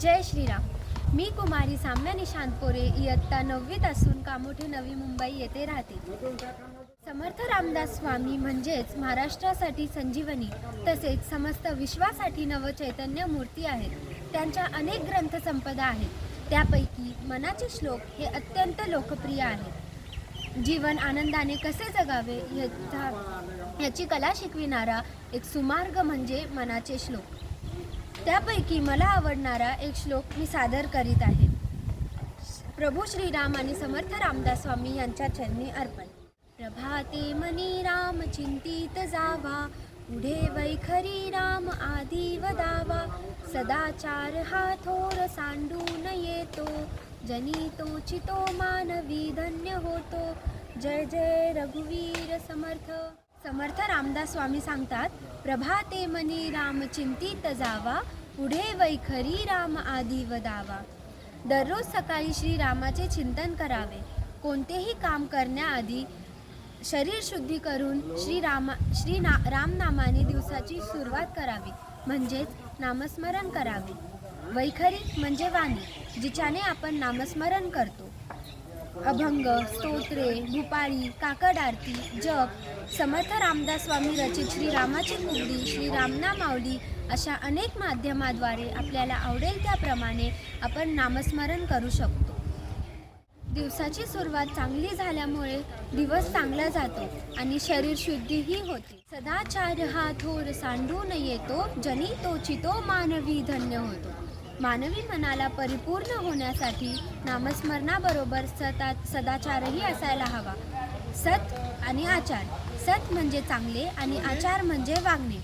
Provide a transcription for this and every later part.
जय श्रीराम. मी कुमारी साम्या निशांत पोरे इयत्ता नववीत असून कामोठे नवी मुंबई येथे राहते. समर्थ रामदास स्वामी म्हणजेच महाराष्ट्रासाठी संजीवनी तसेच समस्त विश्वासाठी नवचैतन्य मूर्ती आहेत. त्यांच्या अनेक ग्रंथसंपदा आहेत. त्यापैकी मनाचे श्लोक हे अत्यंत लोकप्रिय आहेत. जीवन आनंदाने कसे जगावे याचा याची कला शिकविणारा एक सुमार्ग म्हणजे मनाचे श्लोक. त्यापैकी मला आवडणारा एक श्लोक मी सादर करीत आहे. प्रभू श्रीराम आणि समर्थ रामदास स्वामी यांच्या चरणी अर्पण. प्रभाते मनी राम चिंतित जावा पुढे वैखरी राम आधी वदावा सदाचार हा थोर सांडून येतो जनी तो चितो मानवी धन्य होतो. जय जय रघुवीर समर्थ. समर्थ रामदास स्वामी सांगतात प्रभाते मनी राम चिंतित जावा पुढे वैखरी राम आदी वदावा दररोज सकाळी श्री रामाचे चिंतन करावे. कोणतेही काम करण्याआधी शरीर शुद्धी करून श्री रामा श्री ना रामनामाने दिवसाची सुरुवात करावी. म्हणजेच नामस्मरण करावे. वैखरी म्हणजे वाणी जिच्याने आपण नामस्मरण करतो. अभंग स्तोत्रे भूपाळी काकड आरती जप समर्थ रामदास स्वामी रचित श्री रामाची कुंडी श्री रामना माऊली अशा अनेक माध्यमाद्वारे आपल्याला आवडेल त्याप्रमाणे आपण नामस्मरण करू शकतो. दिवसाची सुरुवात चांगली झाल्यामुळे दिवस चांगला जातो आणि शरीर शुद्धीही होते. सदाचार हा थोर सांडून येतो जनी तो चितो मानवी धन्य होतो. मानवी मनाला परिपूर्ण होण्यासाठी नामस्मरणाबरोबर सता सदाचारही असायला हवा. सत आणि आचार. सत म्हणजे चांगले आणि आचार म्हणजे वागणे.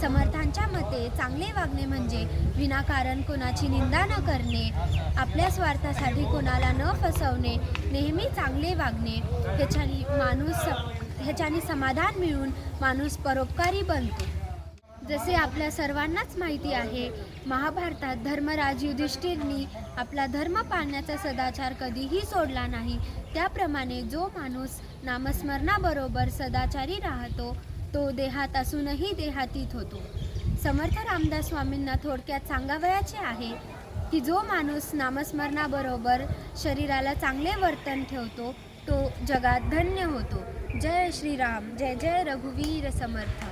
समर्थांच्या मते चांगले वागणे म्हणजे विनाकारण कोणाची निंदा न करणे आपल्या स्वार्थासाठी कोणाला न फसवणे नेहमी चांगले वागणे. ह्याच्यानी माणूस ह्याच्यानी समाधान मिळून माणूस परोपकारी बनतो. जसे आपल्या सर्वांनाच माहिती आहे महाभारतात धर्मराज युधिष्ठिरनी आपला धर्म पाळण्याचा सदाचार कधीही सोडला नाही. त्याप्रमाणे जो माणूस नामस्मरणाबरोबर सदाचारी राहतो तो देहात असूनही देहातीत होतो. समर्थ रामदास स्वामींना थोडक्यात सांगावयाचे आहे की जो माणूस नामस्मरणाबरोबर शरीराला चांगले वर्तन ठेवतो तो जगात धन्य होतो. जय श्रीराम जय जय रघुवीर समर्थ.